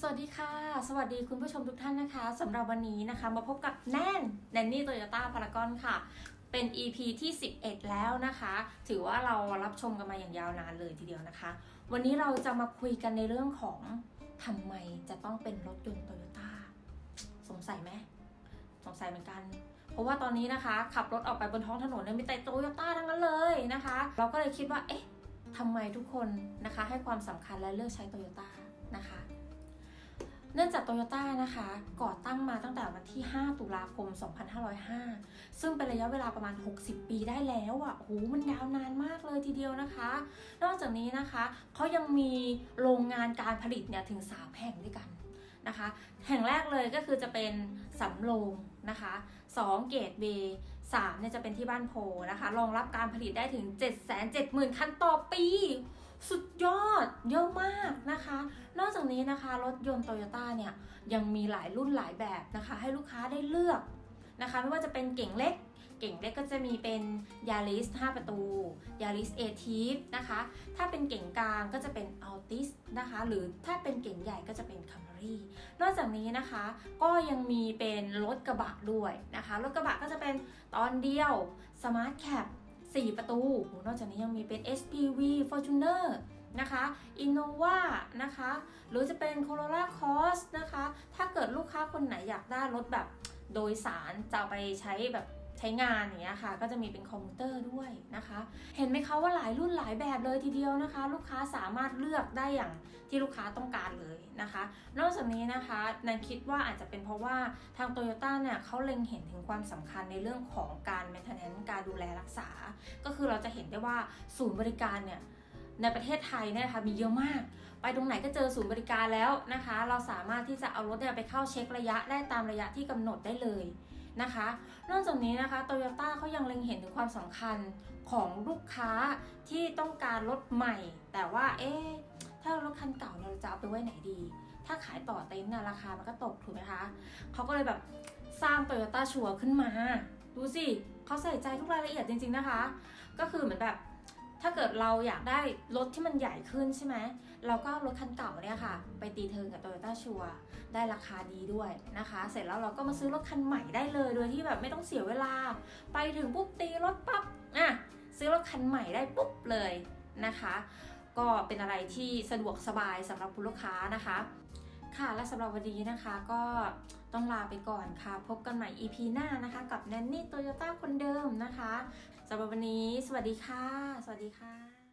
สวัสดีค่ะ สวัสดีคุณผู้ชมทุกท่านนะคะสำหรับวันนี้นะคะมาพบกับแนนแนนนี่โตโยต้าพารากอนค่ะ เป็น EP ที่ 11 แล้วนะคะ ถือว่าเรารับชมกันมาอย่างยาวนานเลยทีเดียวนะคะ วันนี้เราจะมาคุยกันในเรื่องของทำไมจะต้องเป็นรถยนต์โตโยต้าสงสัยไหมสงสัยเหมือนกัน เพราะว่าตอนนี้นะคะ ขับรถออกไปบนท้องถนนเนี่ยมีแต่โตโยต้าทั้งนั้นเลยนะคะ เราก็เลยคิดว่าเอ๊ะทำไมทุกคนนะคะ ให้ความสำคัญและเลือกใช้โตโยต้านะคะ เนื่องจากโตโยต้านะคะ ก่อตั้งมาตั้งแต่วันที่ 5 ตุลาคม 2505 ซึ่งเป็นระยะเวลาประมาณ 60 ปีได้แล้วอะ่ะโหมันยาวนานมากเลยทีเดียวนะคะ นอกจากนี้นะคะเขายังมีโรงงานการผลิตเนี่ยถึง 3 แห่งด้วยกันนะคะแห่งแรกเลยก็คือจะเป็นสำโรงนะคะ2เกตเวย์3เนี่ยจะเป็นที่บ้านโพนะคะรองรับการผลิตได้ถึง 770,000 คันต่อปี สุดยอดเยอะมากนะคะ อกจากนี้นะคะ รถยนต์โตโยต้าเนี่ยยังมีหลายรุ่นหลายแบบนะคะ ให้ลูกค้าได้เลือกนะคะ ไม่ว่าจะเป็นเก่งเล็ก เก่งเล็กก็จะมีเป็น Yaris 5ประตู Yaris a t i v นะคะ ถ้าเป็นเก่งกลางก็จะเป็น Altis นะคะ หรือถ้าเป็นเก่งใหญ่ก็จะเป็น Camry นอกจากนี้นะคะ ก็ยังมีเป็นรถกระบะด้วยนะคะ รถกระบะก็จะเป็นตอนเดียว Smart Cap 4ประตู นอกจากนี้ยังมีเป็น SPV Fortuner นะคะ Innova นะคะ หรือจะเป็น Corolla Cross นะคะ ถ้าเกิดลูกค้าคนไหนอยากได้รถแบบโดยสารจะไปใช้แบบใช้งานอย่างเงี้ยค่ะ ก็จะมีเป็นคอมพิวเตอร์ด้วยนะคะ เห็นไหมคะว่าหลายรุ่นหลายแบบเลยทีเดียวนะคะ ลูกค้าสามารถเลือกได้อย่างที่ลูกค้าต้องการเลยนะคะ นอกจากนี้นะคะนันคิดว่าอาจจะเป็นเพราะว่าทางโตโยต้าเนี่ยเขาเล็งเห็นถึงความสำคัญในเรื่องของการ maintenance การดูแลรักษา ก็คือเราจะเห็นได้ว่าศูนย์บริการเนี่ย ในประเทศไทยเนี่ยนะคะมีเยอะมาก ไปตรงไหนก็เจอศูนย์บริการแล้วนะคะ เราสามารถที่จะเอารถเนี่ยไปเข้าเช็คระยะได้ตามระยะที่กำหนดได้เลยนะคะ นอกจากนี้นะคะโตโยต้าเขายังเล็งเห็นถึงความสำคัญของลูกค้าที่ต้องการรถใหม่ แต่ว่าเอ๊ะถ้ารถคันเก่าเราจะเอาไปไว้ไหนดี ถ้าขายต่อเต็นท์น่ะราคามันก็ตกถูกไหมคะเขาก็เลยแบบสร้างโตโยต้าชัวร์ขึ้นมา ดูสิเขาใส่ใจทุกรายละเอียดจริง ๆนะคะ ก็คือเหมือนแบบ ถ้าเกิดเราอยากได้รถที่มันใหญ่ขึ้นใช่ไหม เราก็รถคันเก่าเนี่ยค่ะ ไปตีเทิร์นกับ Toyota ชัวได้ราคาดีด้วยนะคะ เสร็จแล้วเราก็มาซื้อรถคันใหม่ได้เลย โดยที่แบบไม่ต้องเสียเวลา ไปถึงปุ๊บตีรถปั๊บ อะ ซื้อรถคันใหม่ได้ปุ๊บเลยนะคะ ก็เป็นอะไรที่สะดวกสบายสำหรับคุณลูกค้านะคะ ค่ะ และสำหรับวันนี้นะคะก็ต้องลาไปก่อนค่ะ พบกันใหม่ EP หน้านะคะ กับแนนนี่โตโยต้าคนเดิมนะคะสำหรับวันนี้ สวัสดีค่ะ สวัสดีค่ะ